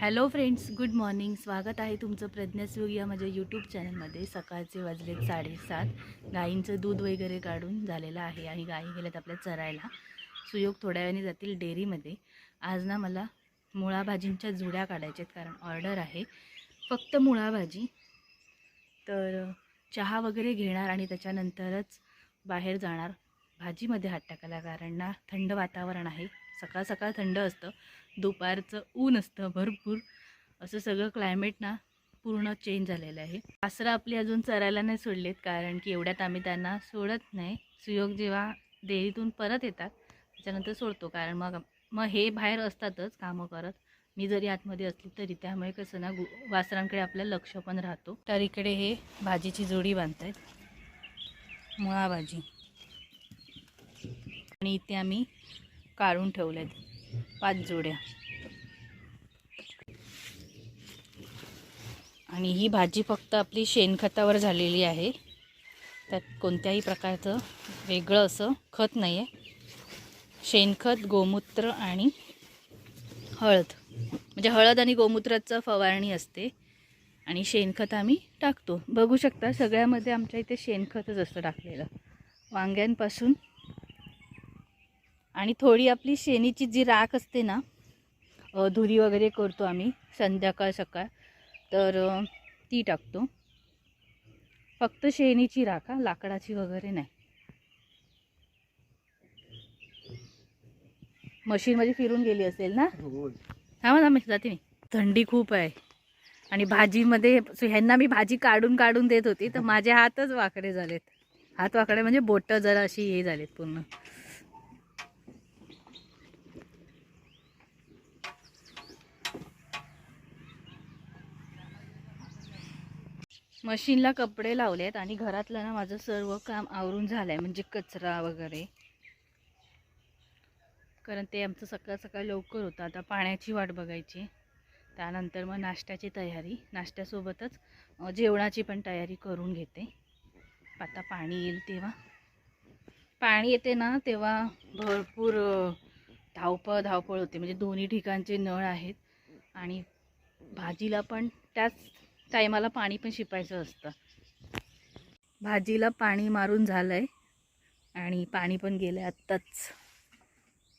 Hello friends good morning. स्वागत आहे तुमचं प्रज्ञासूग या माझ्या यूट्यूब चॅनलमध्ये. सकाळचे वाजलेत साडेसात. गाईंचं दूध वगैरे काढून झालेलं आहे आणि गाई गेल्यात आपल्या चरायला. सुयोग थोड्या वेळाने जातील डेअरीमध्ये. आज ना मला मुळा भाजींच्या जुड्या काढायच्या आहेत कारण ऑर्डर आहे. फक्त मुळा भाजी तर चहा वगैरे घेणार आणि त्याच्यानंतरच बाहेर जाणार. भाजीमध्ये हात टाकायला कारण ना थंड वातावरण आहे. सकाळ सकाळ थंड असतं. दुपारचं ऊन असतं भरपूर. असं सगळं क्लायमेट ना पूर्ण चेंज झालेलं आहे. आसरा आपली अजून चरायला नाही सोडलेत कारण की एवढ्यात आम्ही त्यांना सोडत नाही. सुयोग जेव्हा डेअरीतून परत येतात त्याच्यानंतर सोडतो. कारण मग मग हे बाहेर असतातच कामं करत. मी जरी आतमध्ये असली तरी त्यामुळे कसं ना गु वासरांकडे आपलं लक्ष पण राहतो. तर इकडे हे भाजीची जोडी बांधतायत. मुळा भाजी. आणि इथे आम्ही काढून ठेवलेत पाच जोड्या. आणि ही भाजी फक्त आपली शेणखतावर झालेली आहे. त्यात कोणत्याही प्रकारचं वेगळं असं खत नाही आहे शेणखत गोमूत्र आणि हळद. म्हणजे हळद आणि गोमूत्राचं फवारणी असते. आणि शेणखत आम्ही टाकतो. बघू शकता सगळ्यामध्ये आमच्या इथे शेणखतच असतं टाकलेलं. वांग्यांपासून आणि थोडी आपली शेणीची जी राख असते ना धुरी वगैरे करतो आम्ही संध्याकाळ सकाळ तर ती टाकतो. फक्त शेणीची राख हा लाकडाची वगैरे नाही. मशीनमध्ये फिरून गेली असेल ना? थांबा थांबा जाते मी. थंडी खूप आहे. आणि भाजीमध्ये ह्यांना मी भाजी काढून काढून देत होती तर माझे हातच वाकडे झालेत. हात वाकडे म्हणजे बोटं जरा अशी हे झालेत पूर्ण. मशीनला कपडे लावलेत आणि घरातलं ना माझं सर्व काम आवरून झालं आहे म्हणजे कचरा वगैरे. कारण ते आमचं सकाळ सकाळ लवकर होतं आता पाण्याची वाट बघायची. त्यानंतर मग नाश्त्याची तयारी नाश्त्यासोबतच जेवणाची पण तयारी करून घेते. आता पाणी येईल तेव्हा. पाणी येते ना तेव्हा भरपूर धावपळ धावपळ होते. म्हणजे दोन्ही ठिकाणचे नळ आहेत. आणि भाजीला पण त्याच टायमाला पाणी पण शिपायचं असतं. भाजीला पाणी मारून झालं आहे आणि पाणी पण गेलं आहे आत्ताच.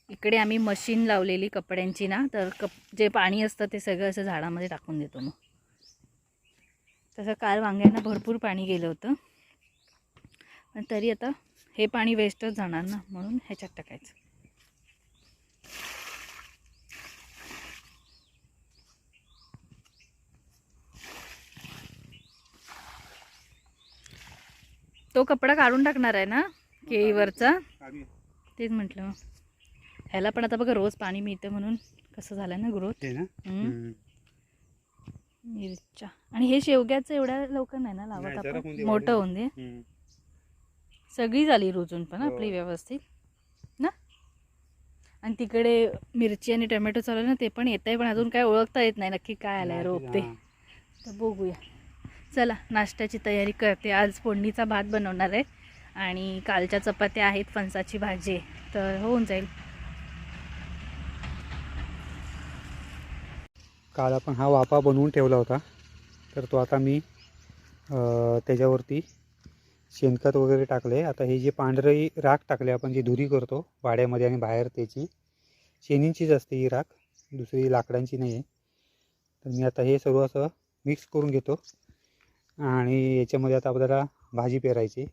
इकडे आम्ही मशीन लावलेली कपड्यांची ना तर कप जे पाणी असतं ते सगळं असं झाडामध्ये टाकून देतो मग. तसं काल वांग्यांना भरपूर पाणी गेलं होतं. पण तरी आता हे पाणी वेस्टच जाणार ना म्हणून ह्याच्यात टाकायचं. तो कपडा काढून टाकणार आहे ना केळीवरचा? तेच म्हटलं. ह्याला पण आता बघा रोज पाणी मिळतं म्हणून. कसं झालं ना ग्रोथ. मिरच्या. आणि हे शेवग्याचं एवढ्या लवकर नाही ना लावत आपण? मोठं होऊन दे. सगळी झाली रुजून पण हो. आपली व्यवस्थित. ना? आणि तिकडे मिरची आणि टोमॅटो चालू ना ते पण येत आहे पण अजून काय ओळखता येत नाही नक्की काय आलंय रोप ते. तर बघूया. चला नाश्त्याची तयारी करते. आज फोडणीचा भात बनवणार आहे. आणि कालच्या चपात्या आहेत फणसाची भाजी. तर होऊन जाईल. काल आपण हा वाफा बनवून ठेवला होता. तर तो आता मी त्याच्यावरती शेणखत वगैरे टाकले. आता हे जे पांढरी राख टाकले आपण जी धुरी करतो वाड्यामध्ये आणि बाहेर त्याची शेणींचीच असते ही राख. दुसरी लाकडांची नाही आहे तर मी आता हे सर्व असं मिक्स करून घेतो. आणि याच्यामध्ये आता आपल्याला भाजी पेरायची.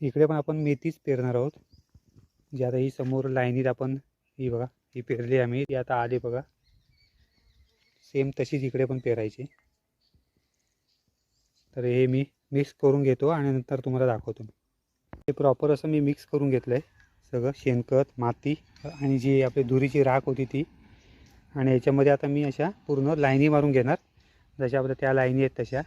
इकडे पण आपण मेथीच पेरणार आहोत. जी आता ही समोर लाईनीत आपण ही बघा ही पेरली आम्ही ती आता आली बघा. सेम तशीच इकडे पण पेरायची. तर हे मी मिक्स करून घेतो आणि नंतर तुम्हाला दाखवतो हे प्रॉपर असं मी मिक्स करून घेतलं आहे सगळं शेणखत माती आणि जी आपली धुरीची राख होती ती. आणि याच्यामध्ये आता मी अशा पूर्ण लाईनी मारून घेणार. जशा आपल्या त्या लाईनी आहेत तशा.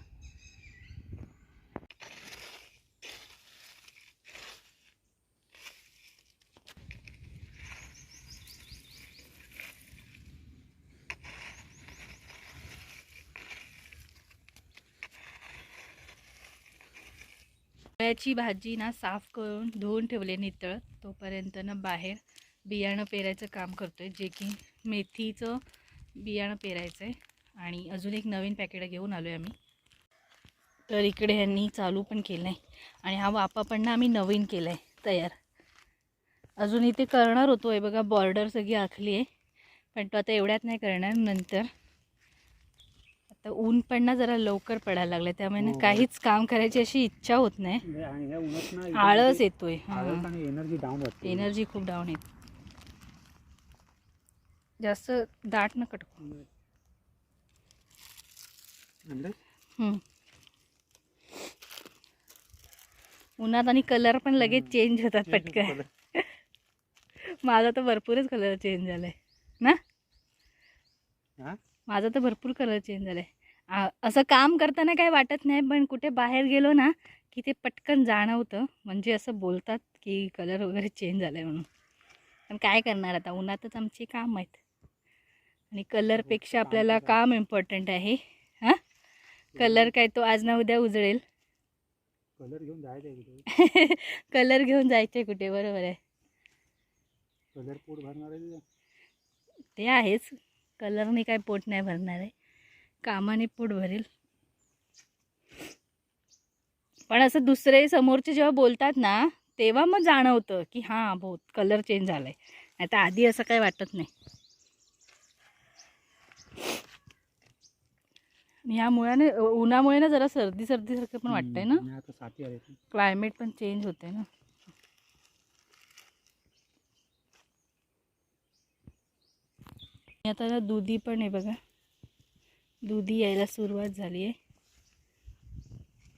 पोळ्याची भाजी ना साफ करून धुवून ठेवले नितळ. तोपर्यंत ना बाहेर बियाणं पेरायचं काम करतो आहे जे की मेथीचं बियाणं पेरायचं आहे आणि अजून एक नवीन पॅकेट घेऊन आलो आहे आम्ही. तर इकडे ह्यांनी चालू पण केलं आहे आणि हा वापा पण ना आम्ही नवीन केला आहे तयार. अजून इथे करणार होतो आहे बघा बॉर्डर सगळी आखली आहे. पण तो आता एवढ्यात नाही करणार नंतर. आता ऊन पण ना जरा लवकर पडायला लागलं त्यामुळे ना हो. काहीच काम करायची अशी इच्छा होत नाही. आळस येतोय. एनर्जी डाऊन एनर्जी खूप डाऊन येते. जास्त दाट न कट म्हणजे उन्हात आणि कलर पण लगेच चेंज होतात पटकन. माझा तर भरपूरच कलर चेंज झालाय. ना? हा? माझा तर भरपूर कलर चेंज झालाय. असं काम करताना काही वाटत नाही पण कुठे बाहेर गेलो ना की ते पटकन जाणवतं. म्हणजे असं बोलतात की कलर वगैरे चेंज झालाय म्हणून. पण काय करणार आता? उन्हातच आमची काम आहेत. आणि कलरपेक्षा आपल्याला काम इम्पॉर्टंट आहे. हां कलर काय तो आज ना उद्या उजळेल. कलर घेऊन जायचं कुठे? कलर घेऊन जायचे कुठे? बरोबर आहे. कलर पोट भरणार आहे? ते आहेच. कलरने काय पोट नाही भरणार आहे. कामाने पोट भरेल. पण असं दुसरे समोरचे जेव्हा बोलतात ना तेव्हा मग जाणवतं की हां बहुत कलर चेंज झाला आहे नाही तर आधी असं काही वाटत नाही. आणि ह्यामुळे उन्हामुळे ना जरा सर्दी सर्दीसारखं पण वाटतंय ना? क्लायमेट पण चेंज होते ना? आता ना दुधी पण आहे बघा. दुधी यायला सुरुवात झाली आहे.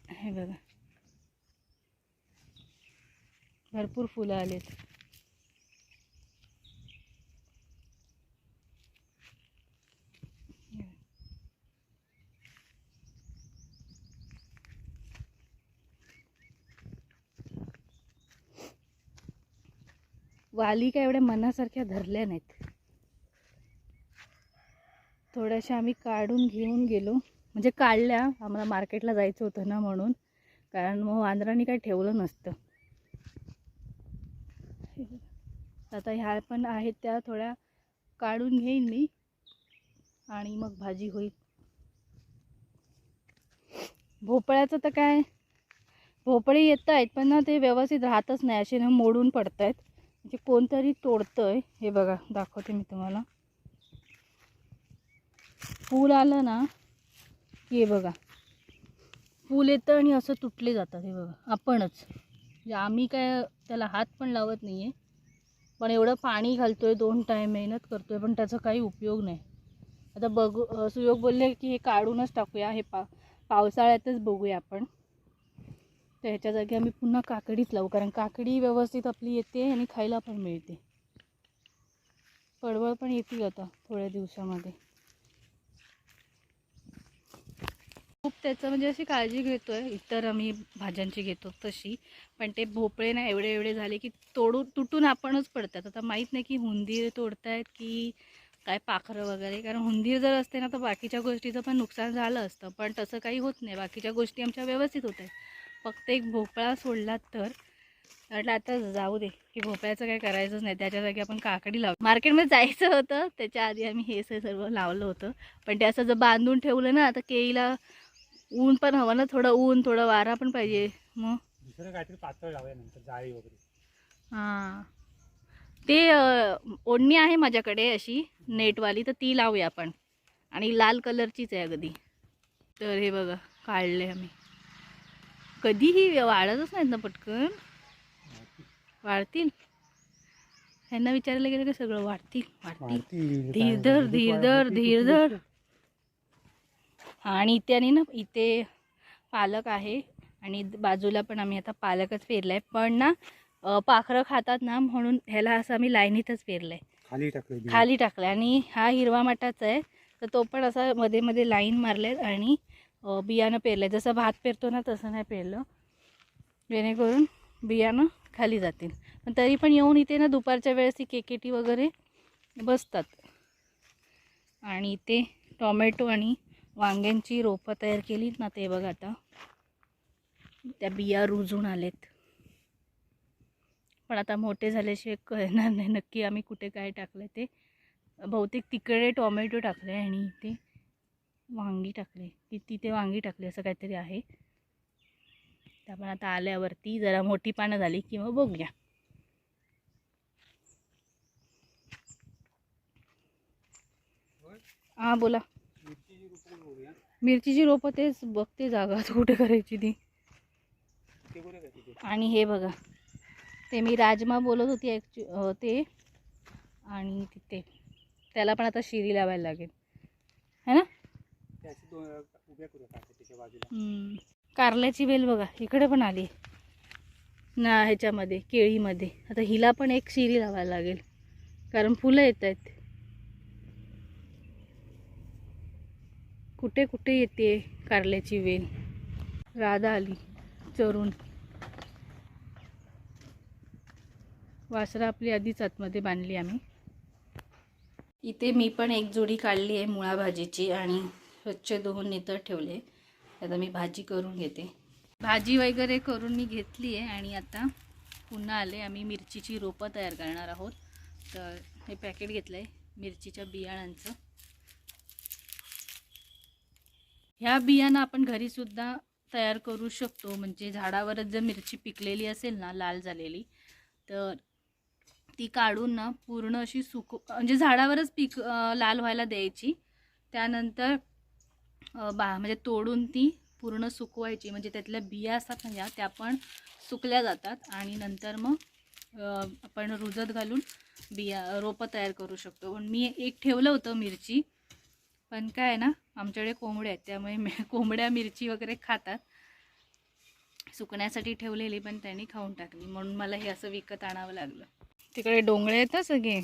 हे बघा. भरपूर फुलं आलेत. वाली काय एवढ्या मनासारख्या धरल्या नाहीत. थोड्याशा आम्ही काढून घेऊन गेलो. म्हणजे काढल्या आम्हाला मार्केटला जायचं होतं ना म्हणून. कारण मग वांद्राने काही ठेवलं नसतं. आता ह्या पण आहेत त्या थोड्या काढून घेईन मी आणि मग भाजी होईल. भोपळ्याचं तर काय भोपळे येत आहेत पण ना ते व्यवस्थित राहतच नाही. असे ना मोडून पडत आहेत म्हणजे कोणतरी तोडतंय. हे बघा दाखवते मी तुम्हाला. फूल आलं ना हे बघा. फूल येतं आणि असं तुटले जातात हे बघा. आपणच. म्हणजे आम्ही काय त्याला हात पण लावत नाही आहे पण एवढं पाणी घालतोय दोन टाईम मेहनत करतोय पण त्याचा काही उपयोग नाही. आता बघू सुयोग बोलले की हे काढूनच टाकूया. हे पा पावसाळ्यातच बघूया आपण. तर ह्याच्या जागी आम्ही पुन्हा काकडीच लावू कारण काकडी व्यवस्थित आपली येते आणि खायला पण मिळते. पडवळ पण येतील आता थोड्या दिवसामध्ये. खूप त्याचं म्हणजे अशी काळजी घेतो आहे इतर आम्ही भाज्यांची घेतो तशी पण ते भोपळे ना एवढे एवढे झाले की तोडून तुटून आपणच पडतात. आता माहीत नाही की हुंदीर तोडतायत की काय पाखरं वगैरे कारण हुंदीर जर असते ना तर बाकीच्या गोष्टीचं पण नुकसान झालं असतं. पण तसं काही होत नाही बाकीच्या गोष्टी आमच्या व्यवस्थित होत आहेत. फक्त एक भोपळा सोडला तर. म्हटलं आता जाऊ दे की भोपळ्याचं काय करायचंच नाही. त्याच्या जागी आपण काकडी लावू मार्केटमध्ये जायचं होतं. त्याच्या आधी आम्ही हे सर्व लावलं होतं. पण ते असं जर बांधून ठेवलं ना आता केळीला ऊन पण हवं ना. थोडं ऊन थोडं वारा पण पाहिजे. मग? दुसरं काहीतरी पातळ लावूया नंतर जाळी वगैरे. हां. ते ओढणी आहे माझ्याकडे अशी नेटवाली. तर ती लावूया आपण. आणि लाल कलरचीच आहे अगदी. तर हे बघा काढले आम्ही. कधीही वाढतच नाहीत ना पटकन वाढतील ह्यांना विचारायला गेलं की सगळं वाढतील वाढतील वाढतील. धीर काय धर, म्हणजे धीर काय धर, किती धीर किती धर. असतं? आणि इथे आणि ना इथे पालक आहे आणि बाजूला पण आम्ही आता पालकच पेरलाय पण ना पाखरं खातात ना म्हणून ह्याला असं आम्ही लाईनीतच पेरलंय खाली टाकले. खाली टाकलं आणि हा हिरवा मटाचा आहे तर तो पण असा मध्ये मध्ये लाईन मारले आणि बियाणं पेरलं आहे जसं भात पेरतो ना तसं नाही पेरलं. जेणेकरून बियाणं खाली जातील. पण तरी पण येऊन इथे ना दुपारच्या वेळेस ती केकेटी वगैरे बसतात. आणि इथे टॉमॅटो आणि वांग्यांची रोपं तयार केली ना ते बघा आता. त्या बिया रुजून आलेत. पण आता मोठे झाल्याशिवाय कळणार नाही. नक्की आम्ही कुठे काय टाकलं ते. बहुतेक तिकडे टोमॅटो टाकले आणि इथे वांगी टाकले. की तिथे वांगी टाकली असं काहीतरी आहे. त्यामुळे आता आल्यावरती जरा मोठी पानं झाली की मग बघूया. हां बोला. मिरचीची रोपं तेच बघते जागा. कुठे करायची ती? आणि हे बघा. ते मी राजमा बोलत होती ॲक्च्यु ते. आणि तिथे त्याला पण आता शिरी लावायला लागेल. है ना? हम्म. कारल्याची वेल बघा इकडे पण आली. ना ह्याच्यामध्ये केळीमध्ये. आता हिला पण एक शिरी लावायला लागेल. कारण फुलं येत आहेत. कुठे कुठे येते कारल्याची वेल? राधा आली चरून. वासरा आपली आधीच आतमध्ये बांधली आम्ही. इथे मी पण एक जोडी काढली आहे मुळा भाजीची आणि स्वच्छ धुवून नितळ ठेवले. आता मी भाजी करून घेते. भाजी वगैरे करून मी घेतली आहे आणि आता पुन्हा आले. आम्ही मिरचीची रोपं तयार करणार आहोत. तर हे पॅकेट घेतलं आहे मिरचीच्या बियाणांचं. ह्या बियाणं आपण घरीसुद्धा तयार करू शकतो. म्हणजे झाडावरच जर मिरची पिकलेली असेल ना लाल झालेली तर ती काढून ना पूर्ण अशी सुक म्हणजे झाडावरच पिक लाल व्हायला द्यायची. त्यानंतर बा म्हणजे तोडून ती पूर्ण सुकवायची. म्हणजे त्यातल्या बिया असतात ना ज्या त्या पण सुकल्या जातात. आणि नंतर मग आपण रुजत घालून बिया रोपं तयार करू शकतो. पण मी एक ठेवलं होतं मिरची. पण काय आहे ना आमच्याकडे कोंबड्या आहेत. त्यामुळे मे- कोंबड्या मिरची वगैरे खातात. सुकण्यासाठी ठेवलेली पण त्यांनी खाऊन टाकली. म्हणून मला हे असं विकत आणावं लागलं. तिकडे डोंगळे आहेत ना सगळे.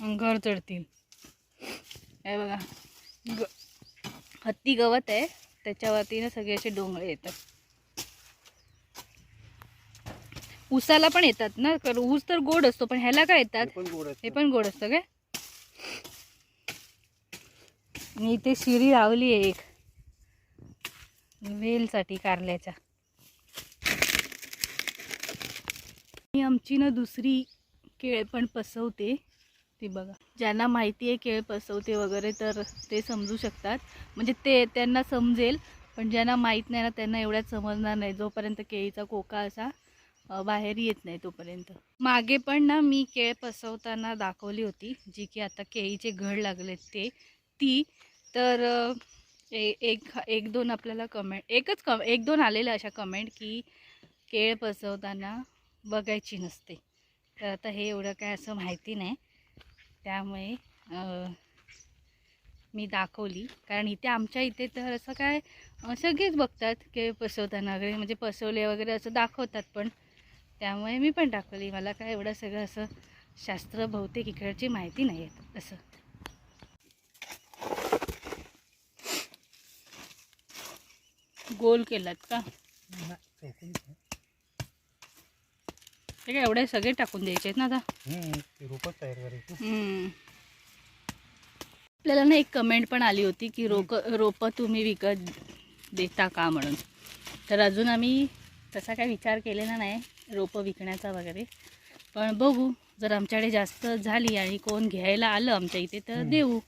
अंगावर चढतील. हे बघा. ग हत्ती गवत आहे. त्याच्यावरती ना सगळे असे डोंगळे येतात. ऊसाला पण येतात ना? ऊस तर गोड असतो पण ह्याला काय येतात? हे पण गोड असतं. काय? मी इथे शिरी लावली आहे एक. वेलसाठी कारल्याच्या. मी आमची ना दुसरी केळ पण पसवते. ती बघा. ज्यांना माहिती आहे केळ पसवते वगैरे तर ते समजू शकतात. म्हणजे ते त्यांना समजेल पण ज्यांना माहीत नाही ना त्यांना एवढ्यात समजणार नाही. जोपर्यंत केळीचा कोका असा बाहेर येत नाही तोपर्यंत. मागे पण ना मी केळ पसवताना दाखवली होती जी की आता केळीचे घड लागले ते. ती तर ए- एक एक दोन आपल्याला कमेंट एकच कम एक दोन आलेल्या अशा कमेंट की केळ पसवताना बघायची नसते. तर आता हे एवढं काय असं माहिती नाही. त्यामुळे मी दाखवली. कारण इथे आमच्या इथे तर असं काय सगळेच बघतात की पसवताना वगैरे म्हणजे पसवले वगैरे असं दाखवतात पण. त्यामुळे मी पण दाखवली. मला काय एवढं सगळं असं शास्त्र बहुतेक इकडची माहिती नाही आहेत असं. गोल केलात का? ते काय एवढे सगळे टाकून द्यायचे आहेत ना आता? रोपच तयार करायची. आपल्याला ना एक कमेंट पण आली होती की रोक रोपं तुम्ही विकत देता का म्हणून? तर अजून आम्ही तसा काय विचार केलेला नाही रोपं विकण्याचा वगैरे. पण बघू जर आमच्याकडे जास्त झाली आणि कोण घ्यायला आलं आमच्या इथे तर. देऊ.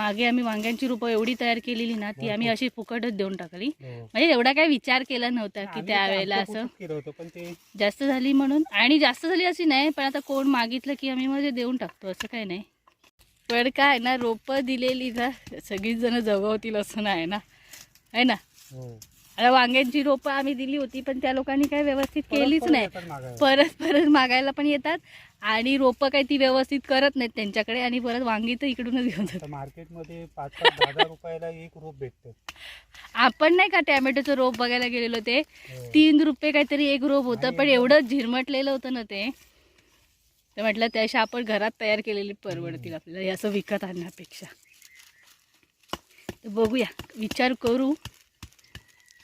मागे आम्ही वांग्यांची रोपं एवढी तयार केलेली ना ती आम्ही अशी फुकटच देऊन टाकली. म्हणजे एवढा काय विचार केला नव्हता की त्यावेळेला असं जास्त झाली म्हणून. आणि जास्त झाली अशी नाही पण आता कोण मागितलं की आम्ही मध्ये देऊन टाकतो असं काही नाही. पण काय ना रोपं दिलेली ना सगळीच जण जगवतील असं नाही ना. आहे ना? वांग्यांची रोपं आम्ही दिली होती पण त्या लोकांनी काय व्यवस्थित केलीच नाही. परत परत मागायला पण येतात आणि रोपं काही ती व्यवस्थित करत नाहीत त्यांच्याकडे आणि परत वांगी तर इकडूनच घेऊन जातात. मार्केटमध्ये पाच दहा रुपयाला एक रोप भेटतं आपण नाही का टॅमॅटोचं रोप बघायला गेलेलो ते. तीन रुपये काहीतरी एक रोप होतं पण एवढं झिरमटलेलं होतं ना ते. तर म्हटलं त्याशी आपण घरात तयार केलेली परवडतील आपल्याला असं विकत आणण्यापेक्षा. तर बघूया विचार करू.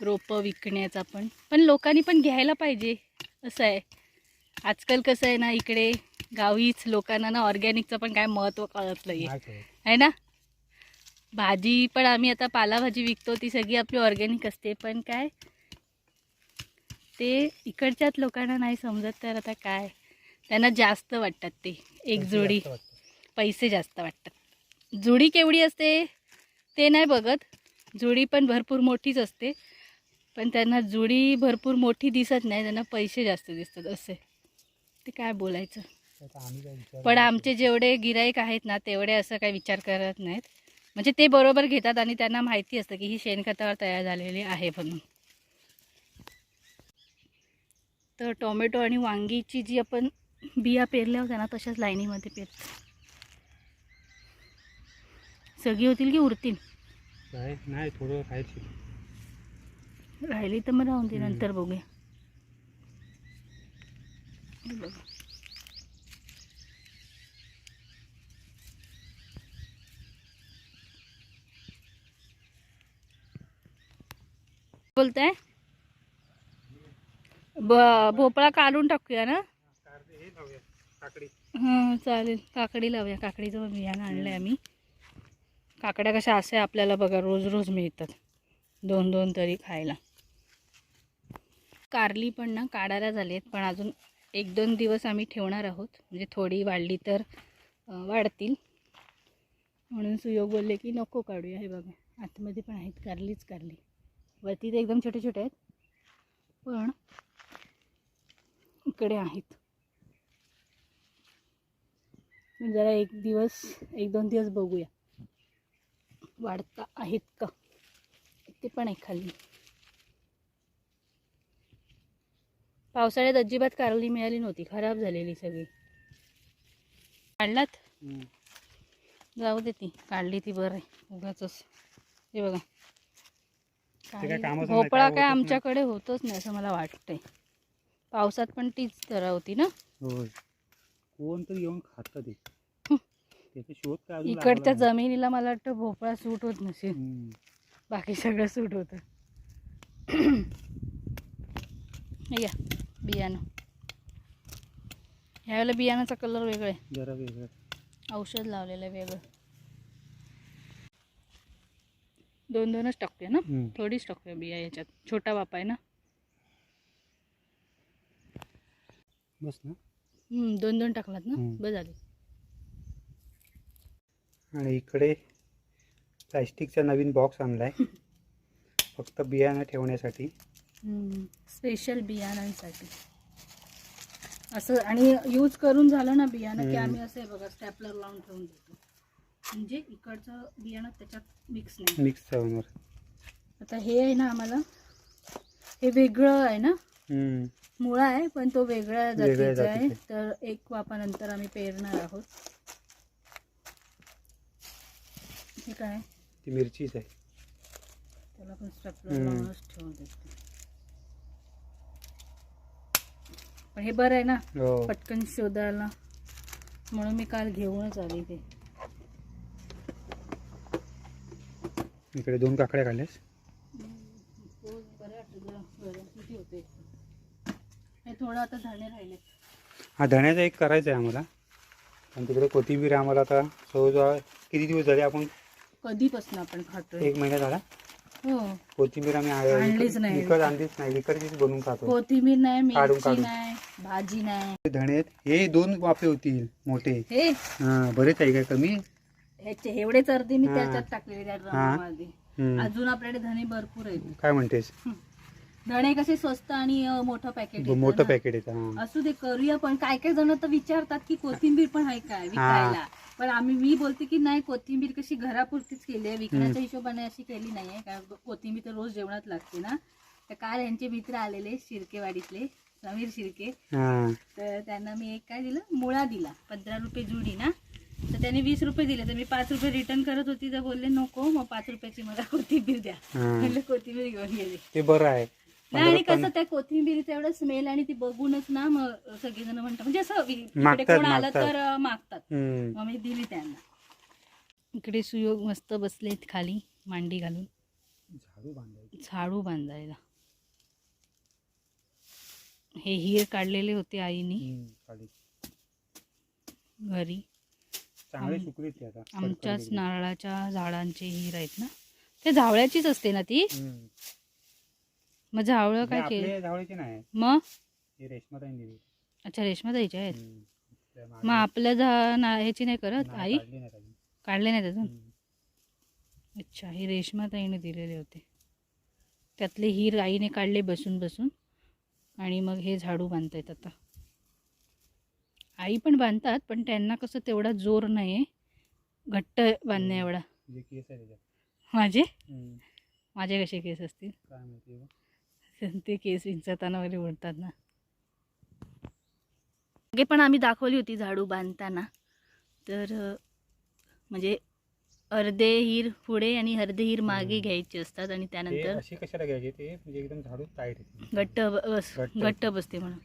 रोपं विकण्याचा पण. पण लोकांनी पण घ्यायला पाहिजे असं आहे. आजकाल कसं आहे ना इकडे गावीच लोकांना ना ऑर्गॅनिकचं पण काय महत्त्व कळत नाही. आहे ना? भाजी पण आम्ही आता पालाभाजी विकतो ती सगळी आपली ऑर्गॅनिक असते. पण काय ते इकडच्याच लोकांना नाही समजत तर आता काय? त्यांना जास्त वाटतात ते एक जोडी. पैसे जास्त वाटतात. जुडी केवढी असते ते नाही बघत. जुडी पण भरपूर मोठीच असते. पण त्यांना जुडी भरपूर मोठी दिसत नाही त्यांना पैसे जास्त दिसतात असे. ते काय बोलायचं? पण आमचे जेवढे गिराईक आहेत ना तेवढे असं काही विचार करत नाहीत. म्हणजे ते बरोबर घेतात आणि त्यांना माहिती असतं की ही शेणखतावर तयार झालेली आहे म्हणून. तर टोमॅटो आणि वांगीची जी आपण बिया पेरल्या होत्या ना तशाच लाईनीमध्ये पेरतो. सगळी होतील की उरतील? नाही थोडं खायची राहिली तर मग राहून दे. नंतर बघूया. हे बघा. बोलताय? ब भोपळा काढून टाकूया ना? हे लावूया काकडी चालेल. काकडी लावूया. काकडीचं बियाणं आणलं आहे आम्ही. काकड्या कशा असे आपल्याला बघा रोज रोज मिळतात. दोन दोन तरी खायला. कारली पण ना काढायला झाली आहेत पण अजून एक दोन दिवस आम्ही ठेवणार आहोत. म्हणजे थोडी वाढली तर वाढतील. म्हणून सुयोग बोलले की नको काढूया हे बघा. आतमध्ये पण आहेत कारलीच कारली. वरती ते एकदम छोटे छोटे आहेत. पण इकडे आहेत. जरा एक दिवस एक दोन दिवस बघूया. वाढता आहेत का? ते पण आहे खाली. पावसाळ्यात अजिबात कारली मिळाली नव्हती. खराब झालेली सगळी. काढलात. जाऊ दे ती. काढली ती बरं आहे. उगाच हे बघा. भोपळा काय. आमच्याकडे होतच नाही असं मला वाटतंय. पावसात पण तीच तरा होती ना? कोण तरी येऊन खातं इकडच्या. जमिनीला मला वाटतं भोपळा सूट होत नसेल. बाकी सगळं सूट होतं. घ्या बियाणं. ह्यावेळेला बियाणाचा कलर वेगळा आहे. जरा वेगळं. औषध लावलेलं आहे वेगळं. दोन दोनच टाकूया ना? हम्म. थोडीच टाकूया बिया याच्यात. छोटा बापा आहे ना? बस ना. हम्म, दोन दोन टाकलात ना? हम्म. बस झाले. आणि इकडे प्लॅस्टिकचा नवीन बॉक्स आणलाय. फक्त बियाणं ठेवण्यासाठी. स्पेशल बियाणांसाठी असं आणि यूज करून झालं ना बियाणं की. आम्ही असं बघा स्टॅपलर लावून ठेवून देतो. म्हणजे इकडचं बियाणं त्याच्यात मिक्स नाही. मिक्स ठेवणार आता हे आहे ना आम्हाला हे वेगळं आहे ना. मुळा आहे पण तो वेगळ्या जातीचा आहे. तर एक वापानंतर आम्ही पेरणार आहोत. हे काय? ती मिरचीच आहे. त्याला पण स्टॅपलर. लावूनच ठेवून देतो. पण हे बरं आहे ना. हो. पटकन शोधायला. म्हणून मी काल घेऊनच आले ते. इकडे दोन काकड्या काढल्यास हे थोडं आता धणे राहिले. हा धण्याचा एक करायचा आहे आम्हाला. आणि तिकडे कोथिंबीर आम्हाला आता जवळजवळ किती दिवस झाले आपण कधीपासून आपण खातोय? एक महिना झाला. कोथिंबीर आम्ही आणलीच नाही. विकत आणलीच नाही. विकतचीच बनवून खातो. कोथिंबीर नाही काढून- मिरची काढून. नाही भाजी नाही. हे धणे आहेत हे दोन वाफे होतील मोठे. हे? हा बरेच आहे काय कमी? ह्याचे एवढेच अर्धे मी हा. त्याच्यात टाकलेले त्या हा. ड्रमामध्ये हम्म. अजून आपल्याकडे धणे भरपूर आहेत. काय म्हणतेस? धणे कसे स्वस्त आणि अं, मोठं पॅकेट मोठं पॅकेट येतं. असू दे करूया पण. काय काय जण तर विचारतात की कोथिंबीर पण आहे काय विकायला? पण आम्ही मी बोलते की नाही कोथिंबीर कशी घरापुरतीच केली आहे. विकण्याच्या हिशोबाने अशी केली नाहीये कारण कोथिंबीर तर रोज जेवणात लागते ना. तर काल यांचे मित्र आलेले शिर्केवाडीतले समीर शिर्के. हा. तर त्यांना मी एक काय दिलं? मुळा दिला. पंधरा रुपये जुडी ना. तर त्यांनी वीस रुपये दिले. तर मी पाच रुपये रिटर्न करत होती. तर बोलले नको मग पाच रुपयाची मला कोथिंबीर द्या. हा. म्हणलं कोथिंबीर घेऊन गेले. ते बरं आहे. नाही आणि कसं त्या कोथिंबीरीचं एवढं स्मेल आणि ती बघूनच ना मग सगळेजण म्हणतात म्हणजे असं इकडे मागतात, कोण आलं मागतात. तर अं, मागतात हम्म. मग मी दिली त्यांना इकडे सुयोग मस्त बसलेत खाली मांडी घालून झाडू बांधायची. झाडू बांधायला हे हिर काढलेले होते आईनी हम्म. घरी चांगले आम- सुकलेत ते आता आमच्याच. नारळाच्या झाडांचे हिर आहेत ना ते झावळ्याचीच असते ना ती हम्म. मग झावळं काय आपले केलं? जावळीचे नाही मग? हे रेशमाताईने दिली. अच्छा रेशमा आहेत. हम्म. त्या मागे- मग आपल्या झा ना ह्याची नाही करत नाही, आई? काढली. काढले नाहीत अजून? हम्म. अच्छा हे रेशमा ताईने दिलेले होते. त्यातले हिर आईने काढले बसून बसून. आणि मग हे झाडू बांधतायत आता. आई पण बांधतात पण त्यांना कसं तेवढा जोर नाही आहे घट्ट बांधण्या एवढा. जे केस आहे त्याच्यात. माझे? हम्म. माझे कसे केस असतील? काय माहिती बा. ते केस विंचताना वगैरे उडतात ना. मागे पण आम्ही दाखवली होती झाडू बांधताना. तर म्हणजे अर्धे हिर पुढे आणि अर्धे हिर मागे. घ्यायचे असतात आणि त्यानंतर कशाला घ्यायचे? ते म्हणजे एकदम झाडू टाईट घट्ट बस घट्ट. घट्ट बसते म्हणून.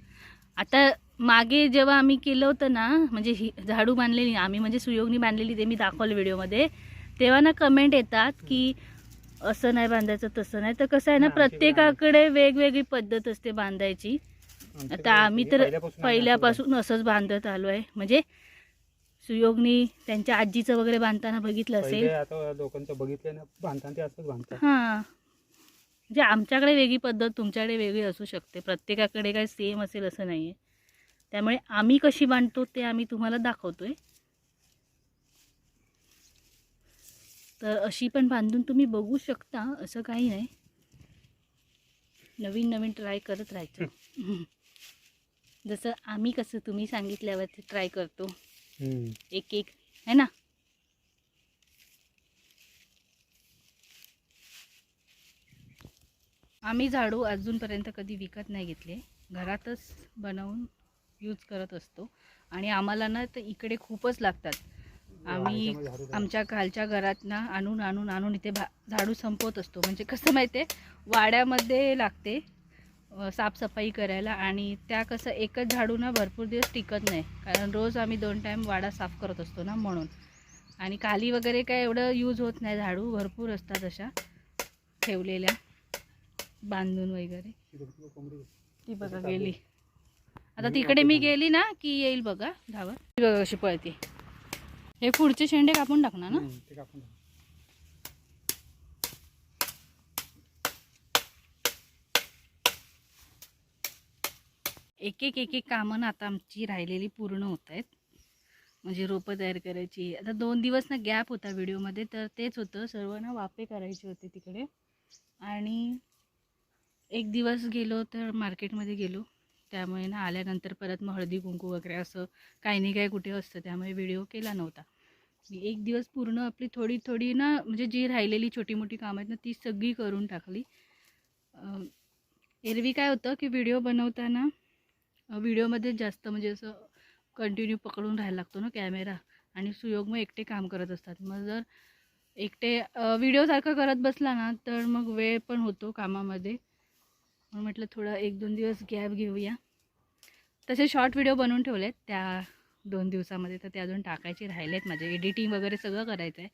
आता मागे जेव्हा आम्ही केलं होतं ना म्हणजे ही झाडू बांधलेली आम्ही म्हणजे सुयोगनी बांधलेली ते मी दाखवलं व्हिडिओमध्ये तेव्हा ना कमेंट येतात की असं नाही बांधायचं तसं नाही. तर कसं आहे ना प्रत्येकाकडे वेगवेगळी पद्धत असते बांधायची. आता आम्ही हे तर पहिल्यापासून असंच बांधत आलो आहे. म्हणजे सुयोगनी त्यांच्या आजीचं वगैरे बांधताना बघितलं असेल. आता लोकांचं बघितलं ना बांधताना ते असंच बांधतात. हां. म्हणजे आमच्याकडे वेगळी पद्धत तुमच्याकडे वेगळी असू शकते. प्रत्येकाकडे काही सेम असेल असं नाही आहे त्यामुळे आम्ही कशी बांधतो ते आम्ही तुम्हाला दाखवतोय. तर अशी पण बांधून तुम्ही बघू शकता असं काही नाही. नवीन नवीन ट्राय करत राहायचं. जसं आम्ही कसं तुम्ही सांगितल्यावर ट्राय करतो. एक एक है ना? आम्ही झाडू अजूनपर्यंत कधी विकत नाही घेतले. घरातच बनवून यूज करत असतो. आणि आम्हाला ना तर इकडे खूपच लागतात. आम्ही. आमच्या खालच्या घरात ना आणून आणून आणून इथे भा झाडू संपवत असतो. म्हणजे कसं माहिती आहे? वाड्यामध्ये लागते साफसफाई करायला आणि त्या कसं एकच झाडू ना भरपूर दिवस टिकत नाही. कारण रोज आम्ही दोन टाईम वाडा साफ करत असतो ना म्हणून. आणि खाली वगैरे काय एवढं यूज होत नाही झाडू भरपूर असतात अशा ठेवलेल्या बांधून वगैरे. ती बघ, गेली. आता तिकडे मी गेली ना की येईल बघा धावत. ती बघा कशी पळते. हे पुढचे शेंडे कापून टाकणार ना? हम्म, ते कापून टाक. एक एक एक एक कामं ना आता आमची राहिलेली पूर्ण होत आहेत. म्हणजे रोपं तयार करायची. आता दोन दिवस ना गॅप होता व्हिडिओमध्ये तर तेच होतं. सर्व ना वाफे करायचे होते तिकडे. आणि एक दिवस गेलो तर मार्केटमध्ये गेलो. त्यामुळे ना आल्यानंतर परत मग हळदी कुंकू वगैरे असं काही नाही काय कुठे असतं. त्यामुळे व्हिडिओ केला नव्हता. मी एक दिवस पूर्ण आपली थोडी थोडी ना म्हणजे जी राहिलेली छोटी मोठी कामं आहेत ना ती सगळी करून टाकली. एरवी काय होतं की व्हिडिओ बनवताना व्हिडिओमध्ये जास्त म्हणजे असं कंटिन्यू पकडून राहायला लागतो ना कॅमेरा आणि सुयोग मग एकटे काम करत असतात. मग जर एकटे व्हिडिओसारखं करत बसला ना तर मग वेळ पण होतो कामामध्ये. म्हणून म्हटलं थोडं एक दोन दिवस गॅप घेऊया. तसे शॉर्ट व्हिडिओ बनवून ठेवलेत त्या दोन दिवसामध्ये. तर ते अजून टाकायचे राहिलेत माझे. एडिटिंग वगैरे सगळं करायचं आहे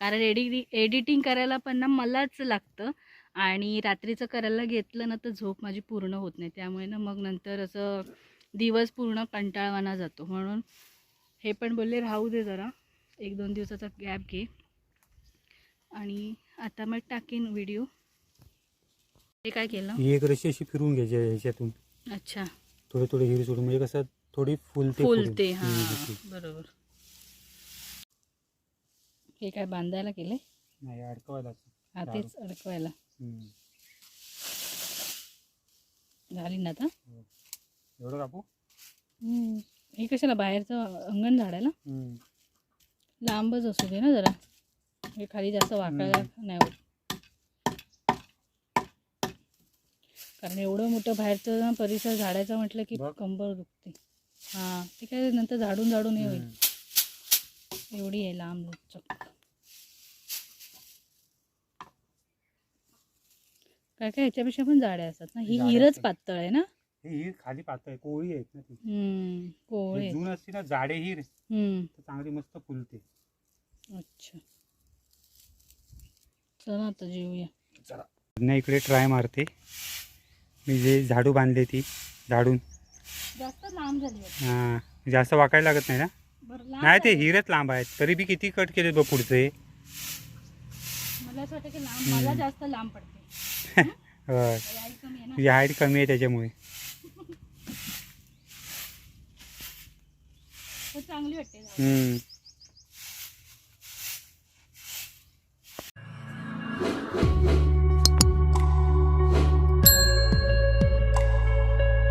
कारण एडिटिंग एडिटिंग करायला पण ना मलाच लागतं. आणि रात्रीचं करायला घेतलं ना तर झोप माझी पूर्ण होत नाही. त्यामुळे ना मग नंतर असं दिवस पूर्ण कंटाळवाना जातो. म्हणून हे पण बोलले राहू दे जरा. एक दोन दिवसाचा गॅप घे. आणि आता मग टाकीन व्हिडिओ हे काय केलं? ही एक रशी अशी फिरून घ्यायची आहे ह्याच्यातून. अच्छा. थोडे थोडे हिरी सोडून म्हणजे कसं थोडी फुलते. फुलते हां. बरोबर. हे काय बांधायला केले नाही अडकवायला हा तेच अडकवायला. हम्म. झाली ना आता? एवढं कापू? हम्म. हे कशाला बाहेरचं अंगण झाडायला? हम्म. लांबच असू दे ना जरा. हे खाली जास्त वाकायला नाही होत. कारण एवढं मोठं बाहेरचं परिसर झाडायचा म्हटलं की बघ. कंबर दुखते. हां ते काय नंतर झाडून झाडून हे होईल. हम्म. एवढी आहे लांब लचक काय काय ह्याच्यापेक्षा पण जाड्या असतात ना? ही जाड्या हिरच असतात. पातळ आहे ना? ही हिर खाली पातळ आहे कोळी आहेत ना ती. हम्म, कोवळे जून असते ना जाडे हिर हम्म, चांगली मस्त फुलते. अच्छा. चला आता जेवूया चला इकडे ट्राय मारते. मी जे झाडू बांधले ती झाडून. जास्त लांब झाली वाटतं. हां जास्त वाकायला लागत नाही ना? नाही ते. हिरच लांब आहेत. तरी बी किती कट केले बघ पुढचे? मला असं वाटतं की लांब मला जास्त लांब पडते. होय. हाईट कमी आहे ना? तुझी हाईट कमी आहे त्याच्यामुळे. चांगली वाटते. हम्म.